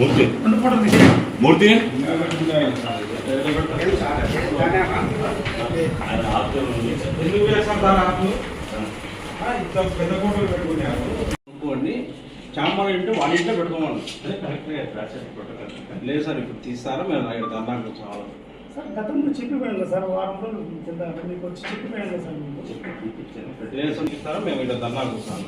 మూర్తి. మూర్తి? Chamber ఇంటే వాళ్ళ ఇంట్లో పెట్టుకోమని. లేదు సార్ ఇప్పుడు తీస్తారా? మేము ఇక్కడ ధర్నాకు చాలా సార్ గతంలో చెప్పిపోయాను సార్ వారం రోజులు మీకు వచ్చి చెప్పిపోయాను సార్. లేదు సార్ తీస్తారా? మేము ఇక్కడ ధర్నాకు వస్తాం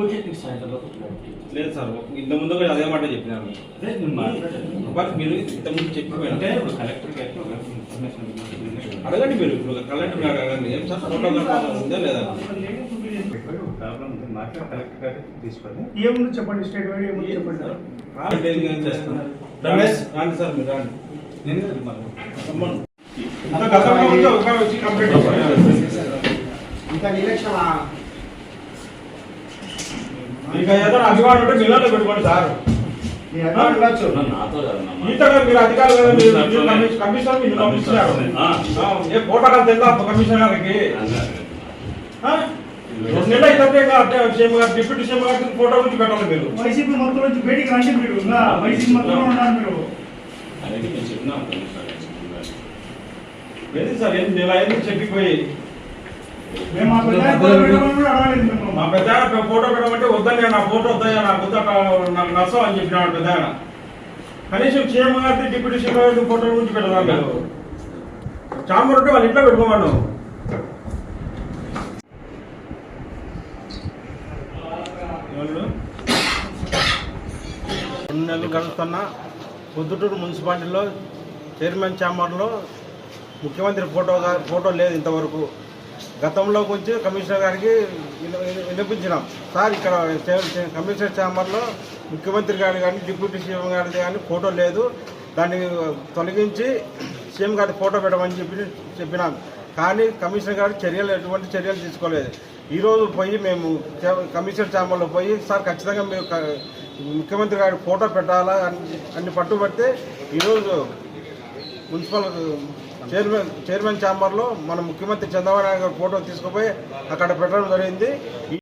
ఓకే, నీకు సాయంత్రం లోపు clarity. లేదు సార్ ఇంత ముందు కూడా అదే మాట చెప్పినాను. అదే నేను మాట్లాడాను. బట్ మీరు ఇంత ముందు అంటే చెప్పిపోయినా ఇప్పుడు కలెక్టర్ గారికి ఒక ఇన్ఫర్మేషన్. అడగండి మీరు ఇప్పుడు కలెక్టర్ గారు అడగండి. ఏం సార్ ఉందా లేదా? ప్రాబ్లం ఉంది? మాట్లాడి కలెక్టర్ గారికి తీసుకొని ఏముంది చెప్పండి స్టేట్ వైడ్ ఏముంది చెప్పండి? చేస్తాను రమేష్. రాండి సార్ మీరు రాండి. నేను గతంలో వచ్చి కంప్లీట్ ఇంకా నిరీక్షణ ఇక ఏదైనా అధికారులు ఉంటే మిల్లర్లో పెట్టుకోండి సార్. మీరు అధికారులు కమిషన్- కమిషనర్ మీరు పంపించారు ఏ ఫోటోలు తెలుదా కమిషనర్ గారికి అన్నారు. ఆ? రెండు నెలలు అయితే అట్టే సీఎం గారు డిప్యూటీ సీఎం గారికి ఫోటో నుంచి పెట్టాలి మీరు. వైసీపీ మొత్తం నుంచి బయటికి రండి మీరు. వైసీపీ మొత్తం ఉన్నారు మీరు. అనేది నేను. ఏది సార్ ఏంది నెల అయింది చెప్పిపోయి? మా పెద్ద ఫోటో పెట్టమంటే వద్దని నా ఫోటో వద్దయ్యా నాకు వద్ద నాకు నష్టం అని చెప్పినాడు పెద్ద కనీసం సీఎం గారి డిప్యూటీ సీఎం గారి ఫోటో నుంచి పెడదాం లేదు చాంబర్ ఉంటే వాళ్ళ ఇంట్లో పెట్టుకోమను? రెండు నెలలు గడుస్తున్న పొద్దుటూరు మున్సిపాలిటీలో చైర్మన్ ఛాంబర్లో ముఖ్యమంత్రి ఫోటో ఫోటో లేదు ఇంతవరకు. గతంలో కొంచెం కమిషనర్ గారికి విన- వినిపించినాం. సార్ ఇక్కడ కమిషనర్ ఛాంబర్లో ముఖ్యమంత్రి గారి కానీ డిప్యూటీ సీఎం గారిది కానీ ఫోటో లేదు. దాన్ని తొలగించి సీఎం గారి ఫోటో పెట్టమని చెప్పి చెప్పినాం. కానీ కమిషనర్ గారు చర్యలు ఎటువంటి చర్యలు తీసుకోలేదు. ఈరోజు పోయి మేము కమిషనర్ ఛాంబర్లో పోయి సార్ ఖచ్చితంగా మేము ముఖ్యమంత్రి గారి ఫోటో పెట్టాలా అని అన్ని పట్టుబడితే ఈరోజు మున్సిపల్ చైర్మన్ చైర్మన్ ఛాంబర్లో మన ముఖ్యమంత్రి చంద్రబాబు నాయుడు గారి ఫోటో తీసుకుపోయి అక్కడ పెట్టడం జరిగింది.